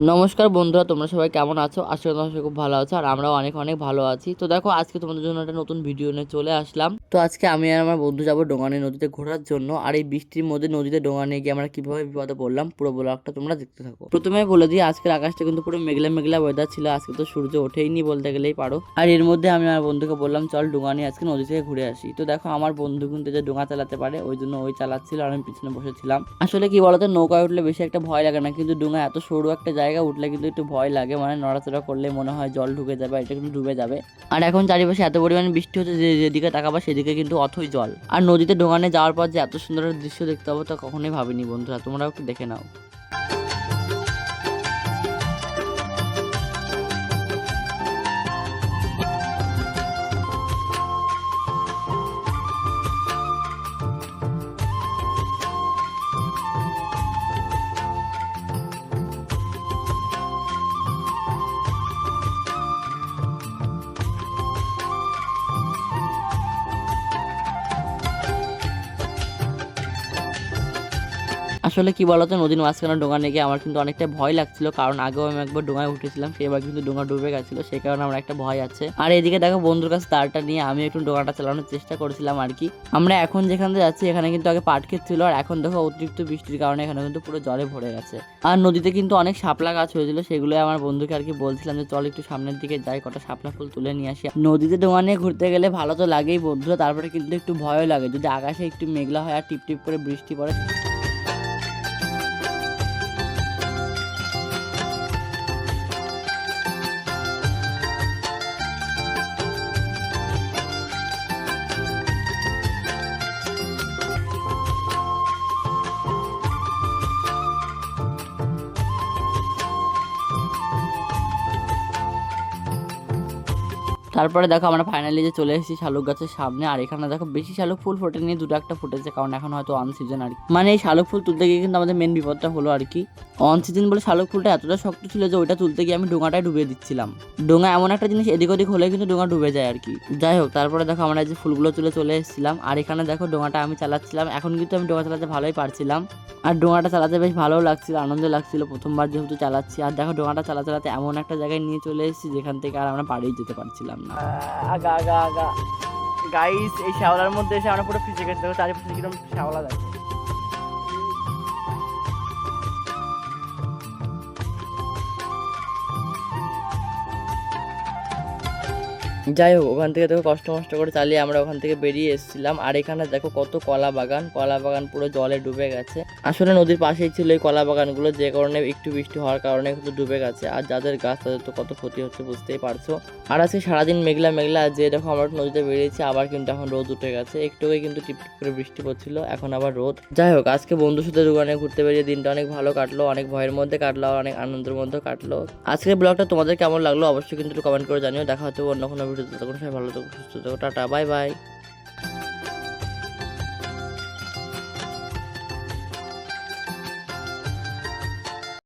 নমস্কার বন্ধুরা, তোমরা সবাই কেমন আছো? আশা করি তোমরা সবাই খুব ভালো আছো, আর আমরাও অনেক অনেক ভালো আছি। তো দেখো, আজকে তোমাদের জন্য একটা নতুন ভিডিও নিয়ে চলে আসলাম। তো আজকে আমি আর আমার বন্ধু যাব ডোঙানি নদীতে ঘোরার জন্য, আর এই বৃষ্টির মধ্যে নদীতে ডোঙা নিয়ে গিয়ে আমরা কীভাবে বিপদে পড়লাম, পুরো ব্লগটা তোমরা দেখতে থাকো। প্রথমে বলে দিই, আজকের আকাশটা কিন্তু পুরো মেঘলা মেঘলা ওয়েদার ছিল, আজকে তো সূর্য ওঠেইনি বলতে গেলেই পারো। আর এর মধ্যে আমি আমার বন্ধুকে বললাম, চল ডোঙা নিয়ে আজকে নদী থেকে ঘুরে আসি। তো দেখো, আমার বন্ধু কিন্তু যে ডোঙা চালাতে পারে, ওই জন্য ওই চালাচ্ছিল, আর আমি পিছনে বসেছিলাম। আসলে কি বলতো, নৌকায় উঠলে বেশি একটা ভয় লাগে না, কিন্তু ডোঙা এত সরু একটা জায়গা উঠলে কিন্তু একটু ভয় লাগে মানে নড়াচড়া করলে মনে হয় জল ঢুকে যাবে এটা কিন্তু ডুবে যাবে। আর এখন চারিপাশে এত পরিমাণে বৃষ্টি হচ্ছে যে যেদিকে তাকাবা সেদিকে কিন্তু অথই জল। আর নদীতে ডোঙানে যাওয়ার পর যে এত সুন্দর দৃশ্য দেখতে পাবো তা কখনোই ভাবিনি বন্ধুরা, তোমরাও একটু দেখে নাও। আসলে কি বলতো, নদীর মাঝখানে ডোঙা গিয়ে আমার কিন্তু অনেকটা ভয় লাগছিল, কারণ আগেও আমি একবার ডোঙায় উঠেছিলাম সেবার কিন্তু ডোঙা ডুবে গেছিল সেই কারণে আমার একটা ভয় আছে। আর এদিকে দেখো বন্ধুর কাছে তারটা নিয়ে আমি একটু ডোঙাটা চালানোর চেষ্টা করেছিলাম আর কি। আমরা এখন যেখানে যাচ্ছি, এখানে কিন্তু আগে পাট ক্ষেত ছিল, আর এখন দেখো অতিরিক্ত বৃষ্টির কারণে এখানে কিন্তু পুরো জলে ভরে গেছে। আর নদীতে কিন্তু অনেক শাপলা গাছ হয়েছিল সেগুলো আমার বন্ধুকে আর কি বলছিলাম যে, চল একটু সামনের দিকে যাই, কটা শাপলা ফুল তুলে নিয়ে আসি। নদীতে ডোঙা নিয়ে ঘুরতে গেলে ভালো তো লাগেই বন্ধুরা, তারপরে কিন্তু একটু ভয়ও লাগে, যদি আকাশে একটু মেঘলা হয় আর টিপ টিপ করে বৃষ্টি পড়ে। তারপরে দেখো আমরা ফাইনালি যে চলে এসেছি শালুক গাছের সামনে, আর এখানে দেখো বেশি শালুক ফুল ফোটে নিয়ে দুটো একটা ফুটেছে, কারণ এখন হয়তো অন সিজন আর কি। মানে এই শালুক ফুল তুলতে গিয়ে কিন্তু আমাদের মেন বিপদটা হলো আর কি। অন সিজন বলে শালুক ফুলটা এতটা শক্ত ছিল যে ওইটা তুলতে গিয়ে আমি ডোঙাটায় ডুবিয়ে দিচ্ছিলাম। ডোঙা এমন একটা জিনিস এদিক ওদিক হলে কিন্তু ডোঙা ডুবে যায় আর কি। যাই হোক, তারপরে দেখো আমরা যে ফুলগুলো তুলে চলে এসেছিলাম, আর এখানে দেখো ডোঙাটা আমি চালাচ্ছিলাম। এখন কিন্তু আমি ডোঙা চালাতে ভালোই পারছিলাম। আর ডোঙাটা চালাতে বেশ ভালোও লাগছিল, আনন্দ লাগছিল প্রথমবার যেহেতু চালাচ্ছি। আর দেখো, ডোঙাটা চালা চালাতে এমন একটা জায়গায় নিয়ে চলে এসেছি যেখান থেকে আর আমরা বাড়ি যেতে পারছিলাম না। আগা আগা আগা। গাইস এই শ্যাওলার মধ্যে এসে আমরা পুরো ফিজে গেছি। দেখো কীরকম শ্যাওলা দেখো। যাই হোক, ওখান থেকে দেখো কষ্ট মষ্ট করে চালিয়ে আমরা ওখান থেকে বেরিয়ে এসেছিলাম। আর এখানে দেখো কত কলা বাগান কলা বাগান পুরো জলে ডুবে গেছে। আসলে নদীর পাশেই ছিল এই কলা বাগানগুলো, যে কারণে একটু বৃষ্টি হওয়ার কারণে কিন্তু ডুবে গেছে। আর যাদের গাছ, তাদের তো কত ক্ষতি হচ্ছে বুঝতেই পারছ। আর আজকে সারাদিন মেঘলা মেঘলা যে দেখো আমরা নদীতে বেরিয়েছি, আবার কিন্তু এখন রোদ উঠে গেছে। একটু কিন্তু টিপ টিপ করে বৃষ্টি পড়ছিল, এখন আবার রোদ। যাই হোক, আজকে বন্ধুর সাথে দোকানে ঘুরতে বেরিয়ে দিনটা অনেক ভালো কাটলো, অনেক ভয়ের মধ্যে কাটলো, আর অনেক আনন্দের মধ্যে কাটলো। আজকের ব্লগটা তোমাদের কেমন লাগল অবশ্যই কিন্তু কমেন্ট করে জানিও। দেখা হচ্ছে অন্য কোনো ভিডিওতে তখন সবাই ভালো থাকো সুস্থ থাকো টাটা বাই বাই।